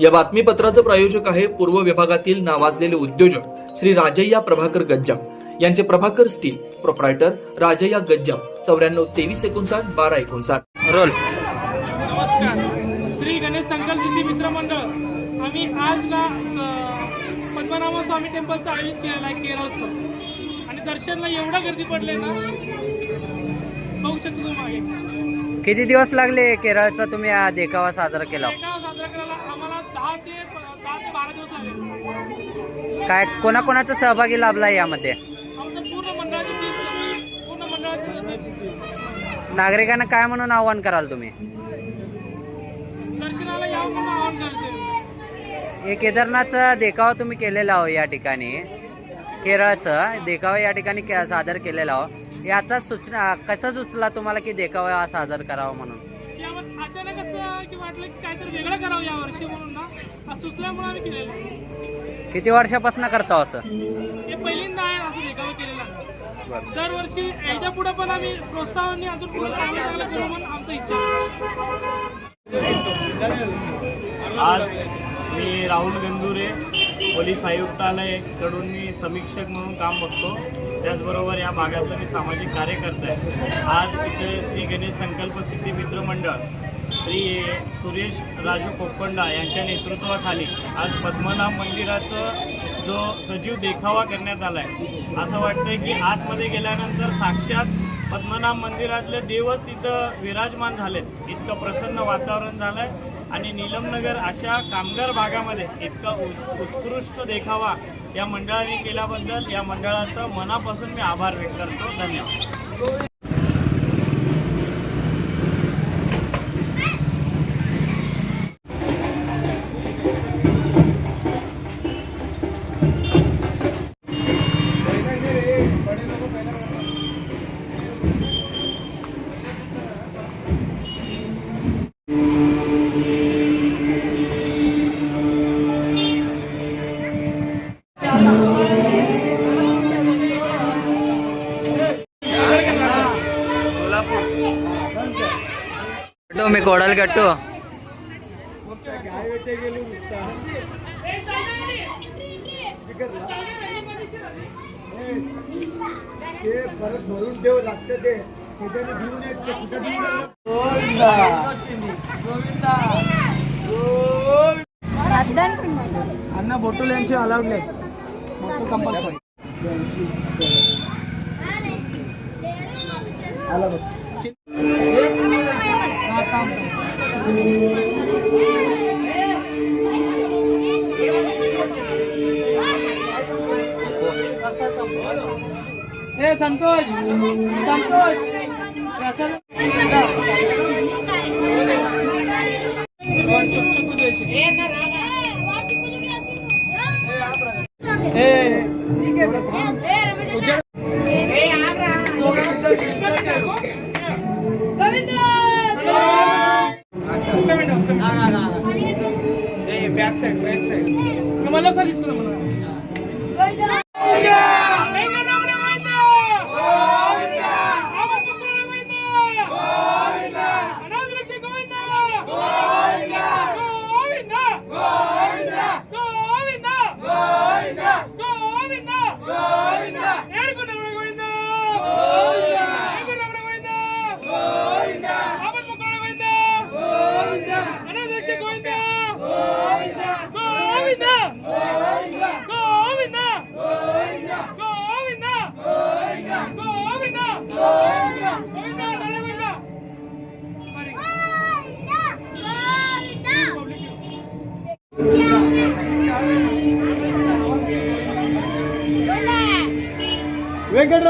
या बातमीपत्राचं प्रायोजक आहे पूर्व विभागातील नावाजलेले उद्योजक श्री राजय्या प्रभाकर गज्जाम. यांचे प्रभाकर स्टील प्रोप्रायटर राजय्या गज्जाम. चौऱ्याण्णव तेवीस एकोणसाठ बारा एकोणसाठ. रोल. नमस्कार. श्री गणेश संकल्प सिद्धी मित्र मंडळ. आम्ही आज ना पद्मनाभ स्वामी टेम्पलचं आयोजित केलेलं आहे केरळचं. आणि दर्शनला एवढा गर्दी पडले ना बघू शकतो मागे. किती दिवस लागले केरळचा तुम्ही हा देखावा साजरा केला? साजरा करायला. काय कोणाकोणाचा सहभागी लाभला यामध्ये? नागरिकांना काय म्हणून आव्हान कराल तुम्ही? हे केदारनाथचा देखावा तुम्ही केलेला हो या ठिकाणी. केरळचं देखावा या ठिकाणी सादर केलेला हो याचा सूचना कसा सुचला तुम्हाला की देखावा सादर करावा म्हणून? की वाटलं की काहीतरी वेगळं करावं या वर्षी म्हणून ना? सुचल्यामुळे आम्ही केलेलं. आहे. किती वर्षापासून करता हो असं? हे पहिल्यांदा आहे असं देखावा केलेला. दरवर्षी याच्यापुढे पण आम्ही प्रोत्साहनाने अजून पुढे चांगलं चांगलं करू म्हणून आमचं इच्छा आहे. आज मी राहुल गंधुरे पोलीस आयुक्तालयकडून मी समीक्षक म्हणून काम बघतो. त्याचबरोबर या भागातलं मी सामाजिक कार्यकर्ता आहे. आज इथे श्री गणेश संकल्प सिद्धी मित्र मंडळ श्री सुरेश राजू कोपंडा यांच्या नेतृत्वाखाली आज पद्मनाभ मंदिराचं जो सजीव देखावा करण्यात आला आहे असं वाटतंय की आतमध्ये गेल्यानंतर साक्षात पद्मनाभ मंदिरातले देवच तिथं विराजमान झालेत. इतकं प्रसन्न वातावरण झालं आहे आणि नीलमनगर अशा कामगार भागामध्ये इतका उत्कृष्ट देखावा या मंडळाने केल्याबद्दल या मंडळाचं मनापासून मी आभार व्यक्त करतो. धन्यवाद. మీ కోడలు కట్టు. అన్న బొట్టు లేచి అలౌడ్ లేదు బొట్టు కంపల్సరీ. అలా Ei, Santos! Santos! Tá Santos! Back side back side. మళ్ళీ ఒకసారి తీసుకుందాం మనం.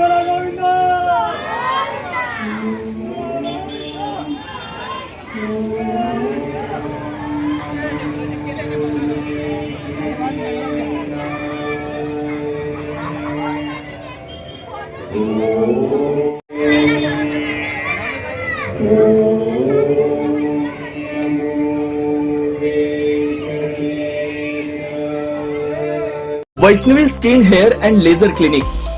ನಮನ Vaishnavi Skin Hair and Laser Clinic.